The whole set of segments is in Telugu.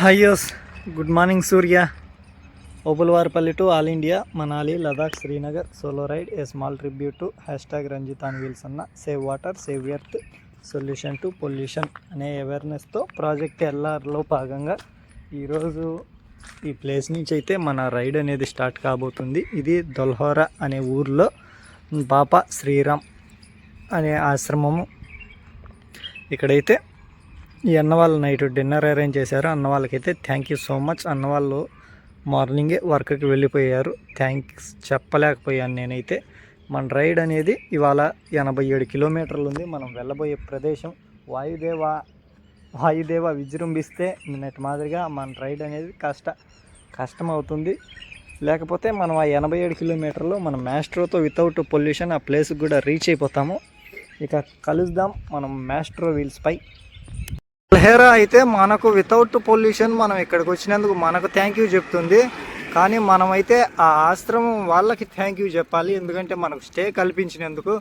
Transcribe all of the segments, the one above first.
హయ్యోస్ good morning Surya Obulavaripalli to all India Manali Ladakh Srinagar solo ride a small tribute to hashtag Ranjith wheels అన్న save water save earth solution to pollution అనే అవేర్నెస్తో ప్రాజెక్ట్ ఎల్ఆర్లో భాగంగా ఈరోజు ఈ ప్లేస్ నుంచి అయితే మన రైడ్ అనేది స్టార్ట్ కాబోతుంది. ఇది దొల్హోరా అనే ఊర్లో బాపా శ్రీరామ్ అనే ఆశ్రమము. ఇక్కడైతే ఈ అన్న వాళ్ళు నైట్ డిన్నర్ అరేంజ్ చేశారు. అన్న వాళ్ళకైతే థ్యాంక్ యూ సో మచ్ అన్న వాళ్ళు మార్నింగే వర్క్కి వెళ్ళిపోయారు. థ్యాంక్స్ చెప్పలేకపోయాను నేనైతే. మన రైడ్ అనేది ఇవాళ ఎనభై ఏడు కిలోమీటర్లు ఉంది. మనం వెళ్ళబోయే ప్రదేశం వాయుదేవ వాయుదేవ విజృంభిస్తే నిన్నటి మాదిరిగా మన రైడ్ అనేది కష్ట కష్టం అవుతుంది లేకపోతే మనం ఆ ఎనభై ఏడు కిలోమీటర్లు మన మ్యాస్ట్రోతో వితౌట్ పొల్యూషన్ ఆ ప్లేస్కి కూడా రీచ్ అయిపోతాము. ఇక కలుద్దాం మనం మ్యాస్ట్రో వీల్స్పై లహేరా అయితే మనకు వితౌట్ పొల్యూషన్ మనం ఇక్కడికి వచ్చినందుకు మనకు థ్యాంక్ యూ చెప్తుంది. కానీ మనమైతే ఆ ఆశ్రమం వాళ్ళకి థ్యాంక్ యూ చెప్పాలి. ఎందుకంటే మనకు స్టే కల్పించినందుకు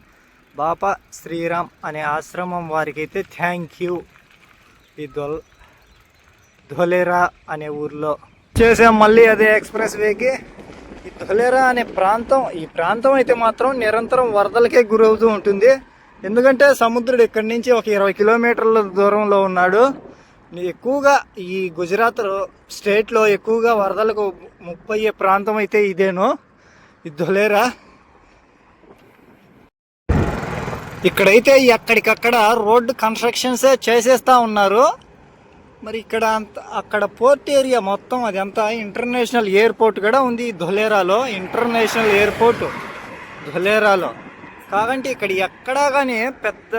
బాపా శ్రీరామ్ అనే ఆశ్రమం వారికి అయితే థ్యాంక్ యూ ఈ దొల్ ధొలేరా అనే ఊర్లో చేసాం మళ్ళీ అదే ఎక్స్ప్రెస్ వేకి ఈ ధొలేరా అనే ప్రాంతం ఈ ప్రాంతం అయితే మాత్రం నిరంతరం వరదలకే గురవుతూ ఉంటుంది. ఎందుకంటే సముద్రుడు ఇక్కడి నుంచి ఒక ఇరవై కిలోమీటర్ల దూరంలో ఉన్నాడు. ఎక్కువగా ఈ గుజరాత్ స్టేట్లో ఎక్కువగా వరదలకు ముప్పయ్యే ప్రాంతం అయితే ఇదేను. ఈ ఇక్కడైతే ఎక్కడికక్కడ రోడ్డు కన్స్ట్రక్షన్సే చేసేస్తా ఉన్నారు. మరి ఇక్కడ అంత అక్కడ పోర్ట్ ఏరియా మొత్తం అదంతా ఇంటర్నేషనల్ ఎయిర్పోర్ట్ కూడా ఉంది ఈ ధొలేరాలో. International airport ధొలేరాలో. కాకంటే ఇక్కడ ఎక్కడా కానీ పెద్ద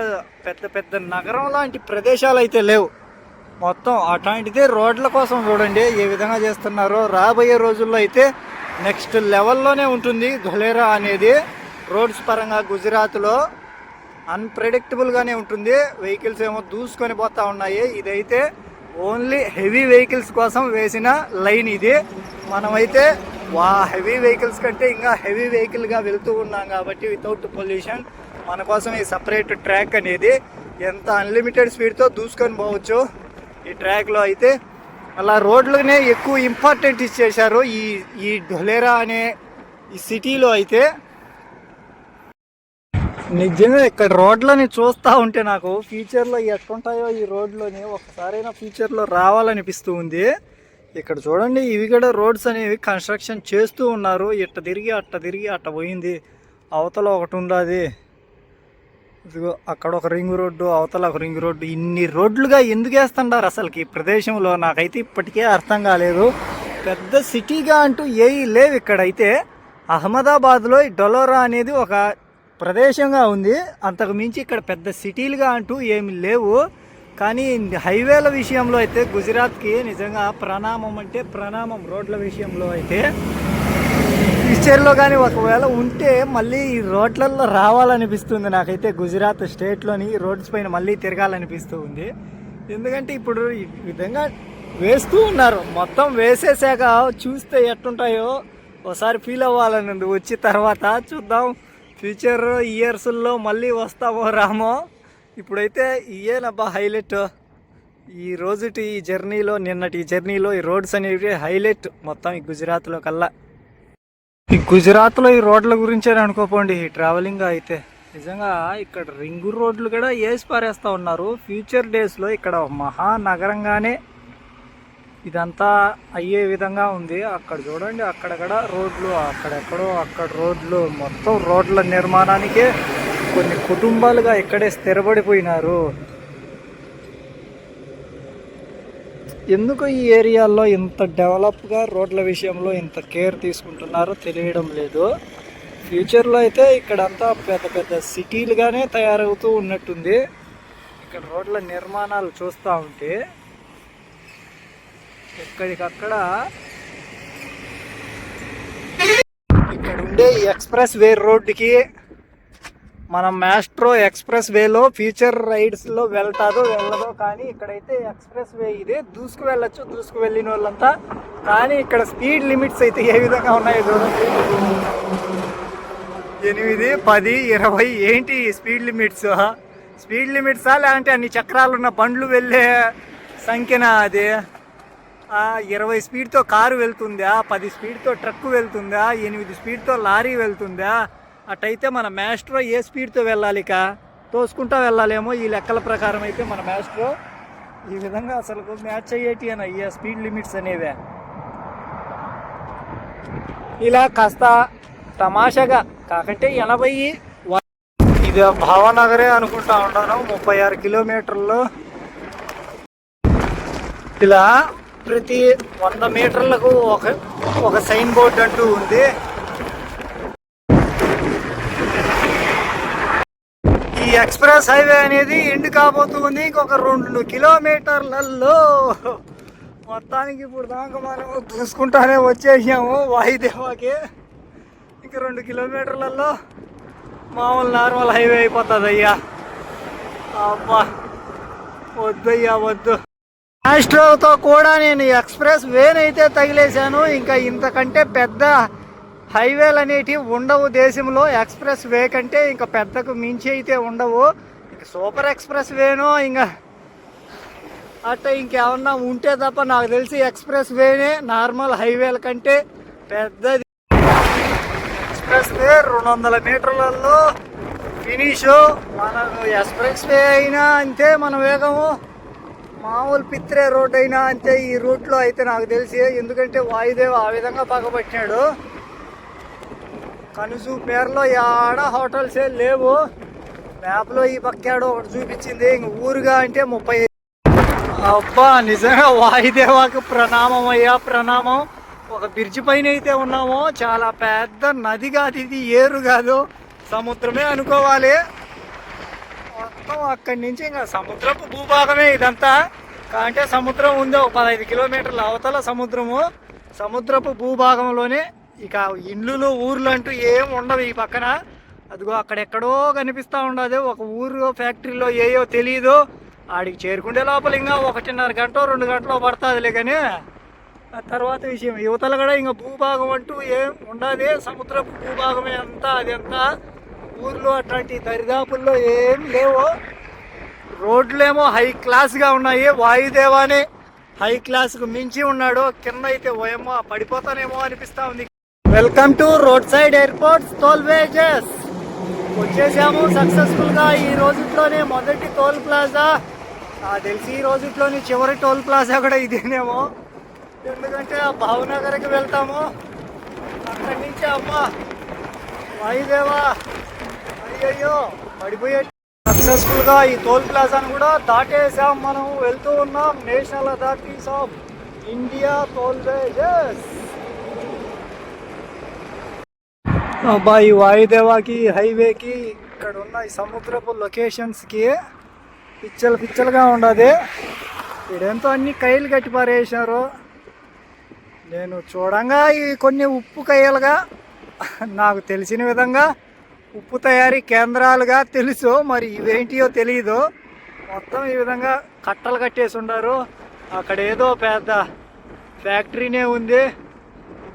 పెద్ద పెద్ద నగరం లాంటి ప్రదేశాలు అయితే లేవు. మొత్తం అట్లాంటిదే రోడ్ల కోసం చూడండి ఏ విధంగా చేస్తున్నారో. రాబోయే రోజుల్లో అయితే నెక్స్ట్ లెవెల్లోనే ఉంటుంది. ధొలేరా అనేది రోడ్స్ పరంగా గుజరాత్లో అన్ప్రెడిక్టబుల్గానే ఉంటుంది. వెహికల్స్ ఏమో దూసుకొని పోతా ఉన్నాయి. ఇదైతే ఓన్లీ హెవీ వెహికల్స్ కోసం వేసిన లైన్ ఇది. మనమైతే వా హెవీ వెహికల్స్ కంటే ఇంకా హెవీ వెహికల్గా వెళ్తూ ఉన్నాం కాబట్టి వితౌట్ పొల్యూషన్ మన కోసం ఈ సపరేట్ ట్రాక్ అనేది ఎంత అన్లిమిటెడ్ స్పీడ్తో దూసుకొని పోవచ్చు. ఈ ట్రాక్లో అయితే అలా రోడ్లనే ఎక్కువ ఇంపార్టెంట్ ఇచ్చేశారు ఈ ఈ ఢొలేరా అనే ఈ సిటీలో అయితే నిజంగా ఇక్కడ రోడ్లని చూస్తూ ఉంటే నాకు ఫ్యూచర్లో ఎట్లుంటాయో ఈ రోడ్లోని ఒకసారైనా ఫ్యూచర్లో రావాలనిపిస్తూ ఉంది. ఇక్కడ చూడండి ఇవి కూడా రోడ్స్ అనేవి కన్స్ట్రక్షన్ చేస్తూ ఉన్నారు. ఇట్ట తిరిగి అట్ట తిరిగి అట్ట పోయింది. అవతల ఒకటి ఉండదు. ఇదిగో అక్కడ ఒక రింగ్ రోడ్డు అవతల ఒక రింగ్ రోడ్డు. ఇన్ని రోడ్లుగా ఎందుకు వేస్తుంటారు అసలుకి ఈ ప్రదేశంలో? నాకైతే ఇప్పటికే అర్థం కాలేదు. పెద్ద సిటీగా అంటూ ఏవి లేవు ఇక్కడైతే. అహ్మదాబాద్లో ఈ డొలోరా అనేది ఒక ప్రదేశంగా ఉంది. అంతకు మించి ఇక్కడ పెద్ద సిటీలుగా అంటూ ఏమి లేవు. కానీ హైవేల విషయంలో అయితే గుజరాత్కి నిజంగా ప్రణామం అంటే ప్రణామం రోడ్ల విషయంలో అయితే. ఫ్యూచర్లో కానీ ఒకవేళ ఉంటే మళ్ళీ ఈ రోడ్లలో రావాలనిపిస్తుంది నాకైతే గుజరాత్ స్టేట్లోని రోడ్స్ పైన మళ్ళీ తిరగాలనిపిస్తూ ఉంది ఎందుకంటే ఇప్పుడు ఈ విధంగా వేస్తూ ఉన్నారు. మొత్తం వేసేసాక చూస్తే ఎట్టుంటాయో ఒకసారి ఫీల్ అవ్వాలని ఉంది వచ్చి తర్వాత చూద్దాం. ఫ్యూచర్ ఇయర్స్లో మళ్ళీ వస్తామో రామో. ఇప్పుడైతే ఇయేనబ్బా హైలైట్. ఈ రోజుటి ఈ జర్నీలో నిన్నటి జర్నీలో ఈ రోడ్స్ అనేవి హైలైట్ మొత్తం ఈ గుజరాత్లో కల్లా. ఈ గుజరాత్లో ఈ రోడ్ల గురించే అనుకోపోండి ఈ ట్రావెలింగ్ అయితే. నిజంగా ఇక్కడ రింగు రోడ్లు కూడా వేసి పారేస్తూ ఉన్నారు. ఫ్యూచర్ డేస్లో ఇక్కడ మహానగరంగానే ఇదంతా అయ్యే విధంగా ఉంది. అక్కడ చూడండి అక్కడక్కడ రోడ్లు అక్కడెక్కడో అక్కడ రోడ్లు మొత్తం రోడ్ల నిర్మాణానికే కొన్ని కుటుంబాలుగా ఇక్కడే స్థిరపడిపోయినారు. ఎందుకు ఈ ఏరియాలో ఇంత డెవలప్గా రోడ్ల విషయంలో ఇంత కేర్ తీసుకుంటున్నారో తెలియడం లేదు. ఫ్యూచర్లో అయితే ఇక్కడంతా పెద్ద పెద్ద సిటీలుగానే తయారవుతూ ఉన్నట్టుంది. ఇక్కడ రోడ్ల నిర్మాణాలు చూస్తూ ఉంటే ఎక్కడికక్కడ ఇక్కడ ఉండే ఎక్స్ప్రెస్ వే రోడ్డుకి మనం మ్యాస్ట్రో ఎక్స్ప్రెస్ వేలో ఫ్యూచర్ రైడ్స్లో వెళ్తాదో వెళ్ళదో కానీ ఇక్కడైతే ఎక్స్ప్రెస్ వే ఇదే. దూసుకు వెళ్ళొచ్చు దూసుకు వెళ్ళిన వాళ్ళంతా కానీ ఇక్కడ స్పీడ్ లిమిట్స్ అయితే ఏ విధంగా ఉన్నాయో చూడండి. ఎనిమిది పది ఇరవై ఏంటి స్పీడ్ లిమిట్స్ స్పీడ్ లిమిట్సా లేదంటే అన్ని చక్రాలు ఉన్న బండ్లు వెళ్ళే సంఖ్యనా అది? ఇరవై స్పీడ్తో కారు వెళ్తుందా? పది స్పీడ్తో ట్రక్ వెళ్తుందా? ఎనిమిది స్పీడ్తో లారీ వెళ్తుందా? అటైతే మన మ్యాస్ట్రో ఏ స్పీడ్తో వెళ్ళాలి ఇక? తోసుకుంటా వెళ్ళాలేమో ఈ లెక్కల ప్రకారం అయితే మన మ్యాస్ట్రో ఈ విధంగా అసలు మ్యాచ్ అయ్యేటి అని అయ్యే స్పీడ్ లిమిట్స్ అనేవే? ఇలా కాస్త తమాషాగా కాకంటే ఎనభై ఇది భావనగరే అనుకుంటా ఉన్నాను ముప్పై ఆరు కిలోమీటర్లు. ఇలా ప్రతి వంద మీటర్లకు ఒక ఒక సైన్ బోర్డ్ అంటూ ఉంది. ఎక్స్ప్రెస్ హైవే అనేది ఎండ్ కాబోతుంది. ఇంకొక రెండు కిలోమీటర్లలో మొత్తానికి ఇప్పుడు దాకా మనం చూసుకుంటానే వచ్చేసాము వాయుదేవాకి. ఇంక రెండు కిలోమీటర్లలో మామూలు నార్మల్ హైవే అయిపోతుంది అయ్యా అబ్బా వద్దయ్యా వద్దు. ఆస్ట్రోతో కూడా నేను ఎక్స్ప్రెస్ వేన్ అయితే తగిలేశాను. ఇంకా ఇంతకంటే పెద్ద హైవేలు అనేటివి ఉండవు దేశంలో. ఎక్స్ప్రెస్ వే కంటే ఇంకా పెద్దకు మించి అయితే ఉండవు. ఇంక సూపర్ ఎక్స్ప్రెస్ వేనో ఇంకా అట్ట ఇంకేమన్నా ఉంటే తప్ప నాకు తెలిసి ఎక్స్ప్రెస్ వేనే నార్మల్ హైవేల కంటే పెద్దది. ఎక్స్ప్రెస్ వే రెండు వందల మీటర్లలో ఫినిష్. మనకు ఎక్స్ప్రెస్ వే అయినా అంతే మన వేగము. మామూలు పిత్రే రోడ్ అయినా అంతే ఈ రూట్లో అయితే నాకు తెలిసి. ఎందుకంటే వాయుదేవ్ ఆ విధంగా పగబట్టినాడు. కనుసు పేరులో ఆడ హోటల్సే లేవు. మ్యాప్లో ఈ పక్కాడో ఒకటి చూపించింది. ఇంక ఊరుగా అంటే ముప్పై అబ్బా నిజంగా వాయుదేవాకి ప్రణామం అయ్యా ప్రణామం. ఒక బ్రిడ్జి పైన అయితే ఉన్నాము చాలా పెద్ద నది కాదు ఇది ఏరు కాదు. సముద్రమే అనుకోవాలి. మొత్తం అక్కడి నుంచి ఇంకా సముద్రపు భూభాగమే ఇదంతా. అంటే సముద్రం ఉంది ఒక పదహైదు కిలోమీటర్ల అవతల సముద్రము. సముద్రపు భూభాగంలోనే ఇక ఇండ్లు ఊర్లు అంటూ ఏం ఉండవు ఈ పక్కన. అదిగో అక్కడెక్కడో కనిపిస్తూ ఉండదు. ఒక ఊరు ఫ్యాక్టరీలో ఏయో తెలియదు ఆడికి చేరుకుంటే లోపల ఇంకా ఒకటిన్నర గంట రెండు గంటలో పడుతుందిలే కానీ ఆ తర్వాత విషయం. యువతలు కూడా ఇంకా భూభాగం అంటూ ఏం ఉండదు. సముద్రపు భూభాగమే అంతా అదంతా. ఊర్లో అట్లాంటి దరిదాపుల్లో ఏం లేవు. రోడ్లేమో హై క్లాస్గా ఉన్నాయి. వాయుదేవానే హై క్లాస్కు మించి ఉన్నాడు. కింద అయితే ఓయమ్మో పడిపోతానేమో అనిపిస్తా ఉంది. Welcome to road side airports toll wages వచ్చేసాము సక్సెస్ఫుల్గా ఈ రోజుట్లోనే మొదటి టోల్ ప్లాజా తెలిసి ఈ రోజుట్లోని చివరి టోల్ ప్లాజా కూడా ఇదేనేమో. ఎందుకంటే ఆ భావనగర్కి వెళ్తాము. అక్కడి నుంచి అమ్మా వాయుదేవా అయ్యయ్యో పడిపోయే సక్సెస్ఫుల్గా ఈ టోల్ ప్లాజాను కూడా దాటేసాం మనం. వెళ్తూ ఉన్నాం. National authorities of India toll wages అబ్బా ఈ వాయుదేవాకి హైవేకి ఇక్కడ ఉన్న ఈ సముద్రపు లొకేషన్స్కి పిచ్చలు పిచ్చలుగా ఉండదు. ఇడెంతో అన్ని కైలు కట్టి పారేసారు నేను చూడంగా ఈ కొన్ని ఉప్పు కయ్యలుగా నాకు తెలిసిన విధంగా ఉప్పు తయారీ కేంద్రాలుగా తెలుసు మరి ఇవేంటియో తెలియదు మొత్తం ఈ విధంగా కట్టలు కట్టేసి ఉండారు. అక్కడ ఏదో పెద్ద ఫ్యాక్టరీనే ఉంది.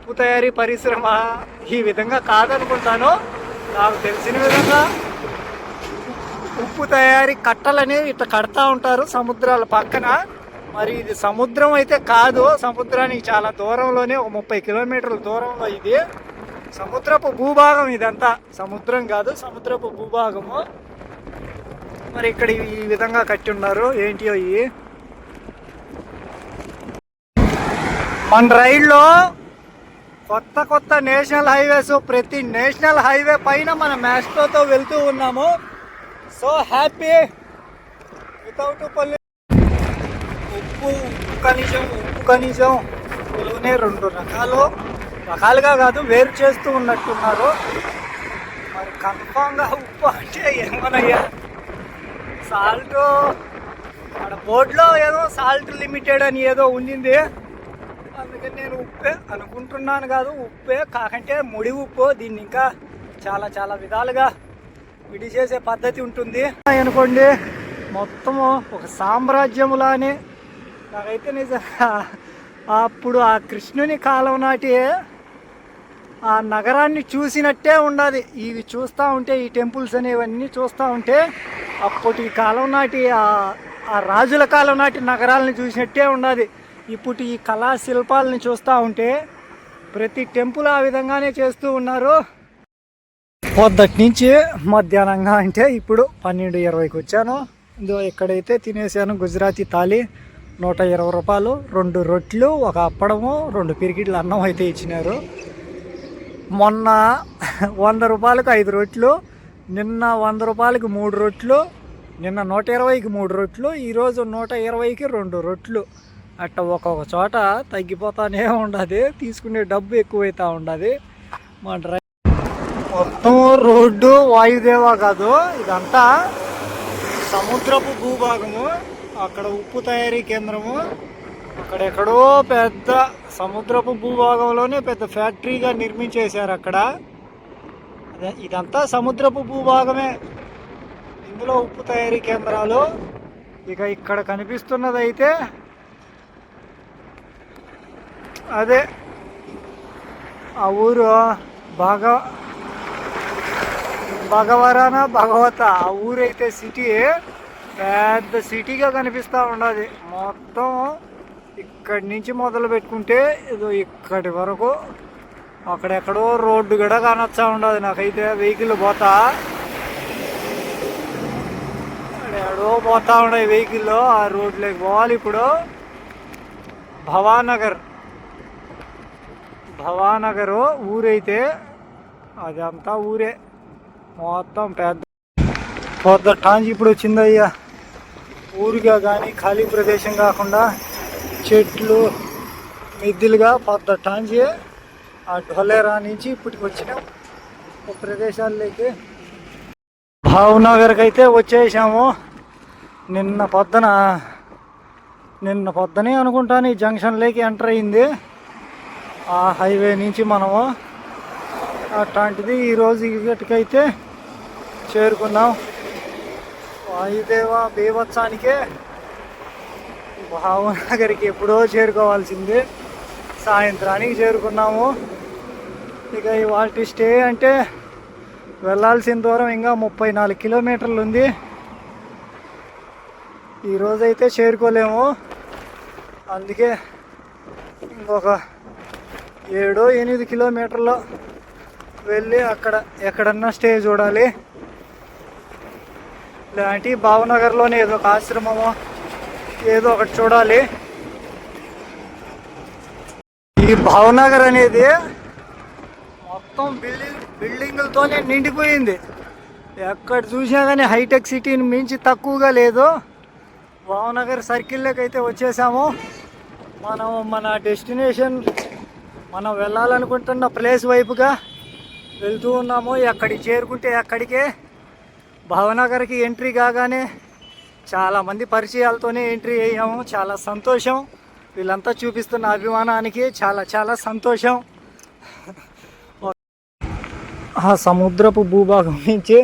ఉప్పు తయారీ పరిశ్రమ ఈ విధంగా కాదనుకుంటాను. నాకు తెలిసిన విధంగా ఉప్పు తయారీ కట్టలని ఇట్లా కడతా ఉంటారు సముద్రాల పక్కన. మరి ఇది సముద్రం అయితే కాదు సముద్రానికి చాలా దూరంలోనే ఒక ముప్పై కిలోమీటర్ల దూరంలో ఇది. సముద్రపు భూభాగం ఇదంతా. సముద్రం కాదు సముద్రపు భూభాగము. మరి ఇక్కడ ఈ విధంగా కట్టి ఉన్నారు. ఏంటియో ఇవి మన రైల్లో కొత్త కొత్త నేషనల్ హైవేస్ ప్రతి నేషనల్ హైవే పైన మన మ్యాస్ట్రోతో వెళ్తూ ఉన్నాము. సో హ్యాపీ వితౌట్ పల్లి ఉప్పు ఉప్పు ఖనిజం ఉప్పు ఖనిజం ఉప్పులోనే రెండు రకాలు. రకాలుగా కాదు వేరు చేస్తూ ఉన్నట్టున్నారు. మరి కన్ఫామ్గా ఉప్పు అంటే ఏమనయ్యా? సాల్ట్ మన బోర్డులో ఏదో సాల్ట్ లిమిటెడ్ అని ఏదో ఉండింది. అందుకని నేను ఉప్పే అనుకుంటున్నాను కాదు ఉప్పే కాకంటే ముడి ఉప్పు దీన్ని ఇంకా చాలా చాలా విధాలుగా విడి చేసే పద్ధతి ఉంటుంది. అనుకోండి మొత్తము ఒక సామ్రాజ్యములానే నాకైతే నిజంగా అప్పుడు ఆ కృష్ణుని కాలం నాటి ఆ నగరాన్ని చూసినట్టే ఉండదు ఇవి చూస్తూ ఉంటే ఈ టెంపుల్స్ అనేవన్నీ చూస్తూ ఉంటే అప్పటి కాలం నాటి ఆ రాజుల కాలం నాటి నగరాలను చూసినట్టే ఉండదు ఇప్పుడు ఈ కళా శిల్పాలని చూస్తూ ఉంటే ప్రతి టెంపుల్ ఆ విధంగానే చేస్తూ ఉన్నారు. పొద్దుటి నుంచి మధ్యాహ్నంగా అంటే ఇప్పుడు పన్నెండు ఇరవైకి వచ్చాను. ఇదో ఇక్కడైతే తినేసాను గుజరాతీ థాలీ నూట ఇరవై రూపాయలు రెండు రొట్లు ఒక అప్పడము రెండు పిరికిట్లు అన్నం అయితే ఇచ్చినారు. మొన్న వంద రూపాయలకు ఐదు రొట్లు నిన్న వంద రూపాయలకి మూడు రొట్లు నిన్న నూట ఇరవైకి మూడు రొట్లు ఈరోజు నూట ఇరవైకి రెండు రొట్లు. అట్ట ఒక్కొక్క చోట తగ్గిపోతానే ఉండదు తీసుకునే డబ్బు ఎక్కువైతా ఉండదు. మా డ్రై మొత్తం రోడ్డు వాయుదేవ కాదు ఇదంతా సముద్రపు భూభాగము అక్కడ ఉప్పు తయారీ కేంద్రము. అక్కడెక్కడో పెద్ద సముద్రపు భూభాగంలోనే పెద్ద ఫ్యాక్టరీగా నిర్మించేశారు అక్కడ. అదే ఇదంతా సముద్రపు భూభాగమే. ఇందులో ఉప్పు తయారీ కేంద్రాలు. ఇక ఇక్కడ కనిపిస్తున్నదైతే అదే ఆ ఊరు బాగా భగవరాన భగవత. ఆ ఊరైతే సిటీ పెద్ద సిటీగా కనిపిస్తూ ఉండదు. మొత్తం ఇక్కడి నుంచి మొదలు పెట్టుకుంటే ఏదో ఇక్కడి వరకు అక్కడెక్కడో రోడ్డు కూడా కానొచ్చా ఉండదు. నాకైతే వెహికల్ పోతా. ఎక్కడో పోతా ఉన్నాయి వెహికల్లో ఆ రోడ్లోకి పోవాలి ఇప్పుడు. భవానగర్. భవానగర్ ఊరైతే అదంతా ఊరే. మొత్తం పెద్ద పెద్ద టాంజ్ ఇప్పుడు వచ్చిందయ్యా. ఊరిగా కానీ ఖాళీ ప్రదేశం కాకుండా చెట్లు మిద్దిలుగా పెద్ద టాంజి. ఆ ఢొలేరా నుంచి ఇప్పటికి వచ్చిన ప్రదేశాల్లోకి భావనగర్కి అయితే వచ్చేసాము. నిన్న పొద్దున నిన్న పొద్దునే అనుకుంటాను ఈ జంక్షన్లోకి ఎంటర్ అయింది. ఆ హైవే నుంచి మనము అట్లాంటిది ఈరోజు ఇటుకైతే చేరుకున్నాం. వాయుదేవ బీభత్సానికే భావనగర్కి ఎప్పుడో చేరుకోవాల్సింది. సాయంత్రానికి చేరుకున్నాము. ఇక ఇవాళ స్టే అంటే వెళ్ళాల్సిన దూరం ఇంకా ముప్పై నాలుగు కిలోమీటర్లు ఉంది. ఈరోజైతే చేరుకోలేము. అందుకే ఇంకొక ఏడో ఎనిమిది కిలోమీటర్లు వెళ్ళి అక్కడ ఎక్కడన్నా స్టే చూడాలి. ఇలాంటి భావనగర్లోనే ఏదో ఒక ఆశ్రమమో ఏదో ఒకటి చూడాలి. ఈ భావనగర్ అనేది మొత్తం బిల్డింగ్ బిల్డింగులతోనే నిండిపోయింది. ఎక్కడ చూసినా కానీ హైటెక్ సిటీని మించి తక్కువగా లేదు. భావనగర్ సర్కిల్లోకి అయితే వచ్చేసాము. మనం మన డెస్టినేషన్ మనం వెళ్ళాలనుకుంటున్న ప్లేస్ వైపుగా వెళ్తూ ఉన్నాము. ఎక్కడికి చేరుకుంటే అక్కడికే. భావనగర్కి ఎంట్రీ కాగానే చాలామంది పరిచయాలతోనే ఎంట్రీ అయ్యాము. చాలా సంతోషం. వీళ్ళంతా చూపిస్తున్న అభిమానానికి చాలా చాలా సంతోషం. ఆ సముద్రపు భూభాగం నుంచి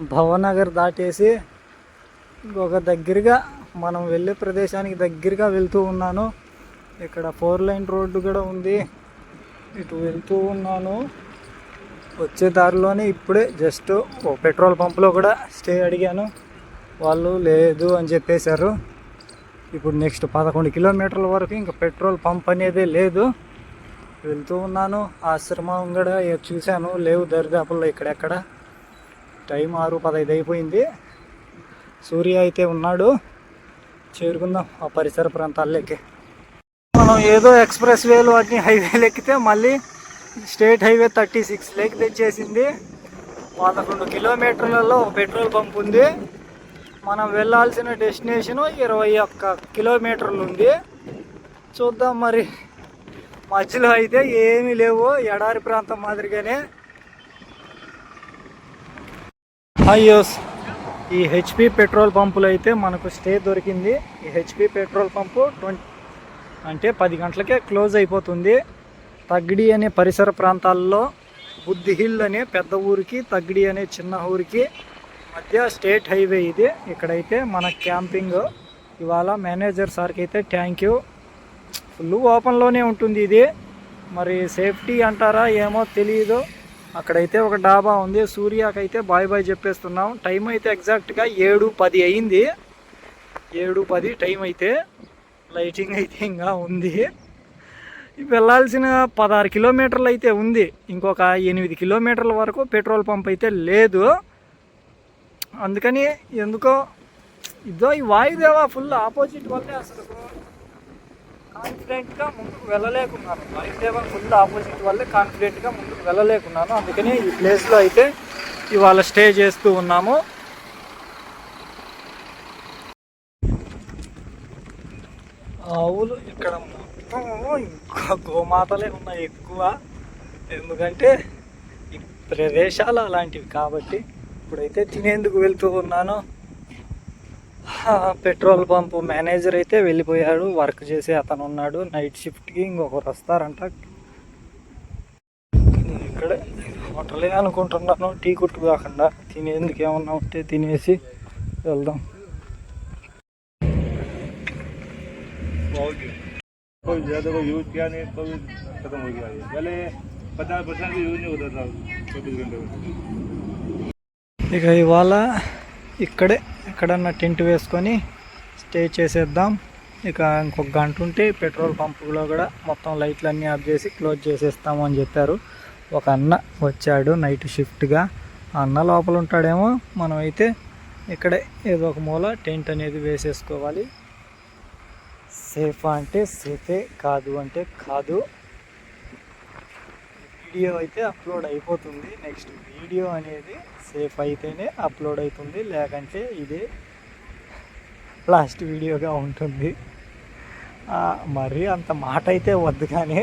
భవనగర్ దాటేసి ఒక దగ్గరగా మనం వెళ్ళే ప్రదేశానికి దగ్గరగా వెళ్తూ ఉన్నాను. ఇక్కడ ఫోర్ లైన్ రోడ్డు కూడా ఉంది. ఇటు వెళ్తూ ఉన్నాను. వచ్చే దారిలోనే ఇప్పుడే జస్ట్ పెట్రోల్ పంప్లో కూడా స్టే అడిగాను. వాళ్ళు లేదు అని చెప్పేశారు. ఇప్పుడు నెక్స్ట్ పదకొండు కిలోమీటర్ల వరకు ఇంకా పెట్రోల్ పంప్ అనేది లేదు. వెళ్తూ ఉన్నాను. ఆశ్రమం కూడా చూశాను. లేవు దరిదాపుల్లో ఇక్కడెక్కడ. టైం ఆరు పదహైదు అయిపోయింది. సూర్య అయితే ఉన్నాడు. చేరుకుందాం ఆ పరిసర ప్రాంతాల్లోకి. మనం ఏదో ఎక్స్ప్రెస్ వేలు అన్ని హైవేలు ఎక్కితే మళ్ళీ స్టేట్ హైవే థర్టీ సిక్స్ లేక్ తెచ్చేసింది. పదకొండు కిలోమీటర్లలో ఒక పెట్రోల్ పంప్ ఉంది. మనం వెళ్ళాల్సిన డెస్టినేషను ఇరవై ఒక్క కిలోమీటర్లు ఉంది. చూద్దాం మరి. మధ్యలో అయితే ఏమీ లేవు. ఎడారి ప్రాంతం మాదిరిగానే. అయ్యోస్ ఈ హెచ్పి పెట్రోల్ పంపులు అయితే మనకు స్టే దొరికింది. ఈ హెచ్పి పెట్రోల్ పంపు ట్వంటీ అంటే పది గంటలకే క్లోజ్ అయిపోతుంది. తగ్గిడి అనే పరిసర ప్రాంతాల్లో బుద్ధి హిల్ అనే పెద్ద ఊరికి తగ్గిడి అనే చిన్న ఊరికి మధ్య స్టేట్ హైవే ఇది. ఇక్కడైతే మన క్యాంపింగ్. ఇవాళ మేనేజర్ సార్కి అయితే థ్యాంక్ యూ. ఫుల్ ఓపెన్లోనే ఉంటుంది ఇది. మరి సేఫ్టీ అంటారా ఏమో తెలియదు అక్కడైతే ఒక డాబా ఉంది. సూర్యాకైతే బాయ్ బాయ్ చెప్పేస్తున్నాం. టైం అయితే ఎగ్జాక్ట్గా ఏడు పది అయింది. ఏడు పది టైం అయితే. లైటింగ్ అయితే ఇంకా ఉంది. వెళ్ళాల్సిన పదహారు కిలోమీటర్లు అయితే ఉంది. ఇంకొక ఎనిమిది కిలోమీటర్ల వరకు పెట్రోల్ పంప్ అయితే లేదు. అందుకని ఎందుకో ఇదో ఈ వాయుదేవ ఫుల్ ఆపోజిట్ వల్లే అసలు కాన్ఫిడెంట్గా ముందుకు వెళ్ళలేకున్నాను. వాయుదేవ ఫుల్ ఆపోజిట్ వల్లే కాన్ఫిడెంట్గా ముందుకు వెళ్ళలేకున్నాను. అందుకని ఈ ప్లేస్లో అయితే ఇవాళ స్టే చేస్తూ ఉన్నాము. ఆవులు ఇక్కడ మొత్తం ఇంకా గోమాతలే ఉన్నాయి ఎక్కువ. ఎందుకంటే ఈ ప్రదేశాలు అలాంటివి కాబట్టి ఇప్పుడైతే తినేందుకు వెళ్తూ ఉన్నాను. పెట్రోల్ పంపు మేనేజర్ అయితే వెళ్ళిపోయాడు వర్క్ చేసే అతను ఉన్నాడు. నైట్ షిఫ్ట్కి ఇంకొకరు వస్తారంట. ఇక్కడే హోటలే అనుకుంటున్నాను టీ కొట్టు కాకుండా తినేందుకు ఏమన్నా ఉంటే తినేసి వెళ్దాం. कोई ज़्यादा कोई यूज किया नहीं तो भी खत्म हो गया ये पहले पचास परसेंट भी यूज नहीं होता था चौबीस घंटे में ఇక ఇవాళ ఇక్కడే ఎక్కడన్నా టెంట్ వేసుకొని స్టే చేసేద్దాం ఇక ఇంకొక గంట ఉంటే పెట్రోల్ పంపులో కూడా మొత్తం లైట్లు అన్నీ ఆఫ్ చేసి క్లోజ్ చేసేస్తాము అని చెప్పారు ఒక అన్న వచ్చాడు నైట్ షిఫ్ట్గా ఆ అన్న లోపల ఉంటాడేమో మనం అయితే ఇక్కడే ఏదో ఒక మూల టెంట్ అనేది వేసేసుకోవాలి సేఫా అంటే సేఫే కాదు అంటే కాదు. వీడియో అయితే అప్లోడ్ అయిపోతుంది. నెక్స్ట్ వీడియో అనేది సేఫ్ అయితేనే అప్లోడ్ అవుతుంది. లేకంటే ఇదే లాస్ట్ వీడియోగా ఉంటుంది. మరి మరీ అంత మాట అయితే వద్దు కానీ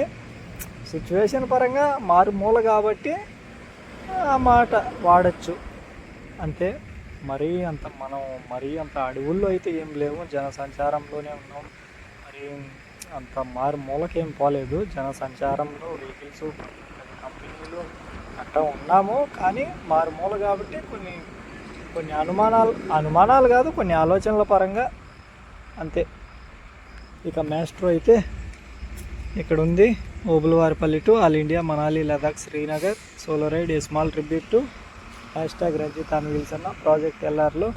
సిచ్యువేషన్ పరంగా మారుమూల కాబట్టి ఆ మాట వాడచ్చు. అంతే. మరీ అంత మనం మరీ అంత అడవుల్లో అయితే ఏం లేవు. జనసంచారంలోనే ఉన్నాం. మరి అంత మారుమూలకేం పోలేదు. జన సంచారంలో వెహికల్స్ కంపెనీలు అట్లా ఉన్నాము. కానీ మారుమూల కాబట్టి కొన్ని కొన్ని అనుమానాలు అనుమానాలు కాదు కొన్ని ఆలోచనల పరంగా అంతే. ఇక మ్యాస్ట్రో అయితే ఇక్కడ ఉంది Obulavaripalli to all India Manali Ladakh Srinagar solo ride a small tribute to hashtag Ranjith అని విల్సన్న ప్రాజెక్ట్ ఎల్ఆర్లో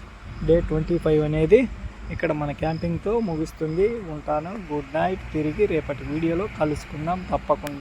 డే ట్వంటీ ఫైవ్ అనేది ఇక్కడ మన క్యాంపింగ్తో ముగుస్తుంది ఉంటాను. Good night. తిరిగి రేపటి వీడియోలో కలుసుకుందాం తప్పకుండా.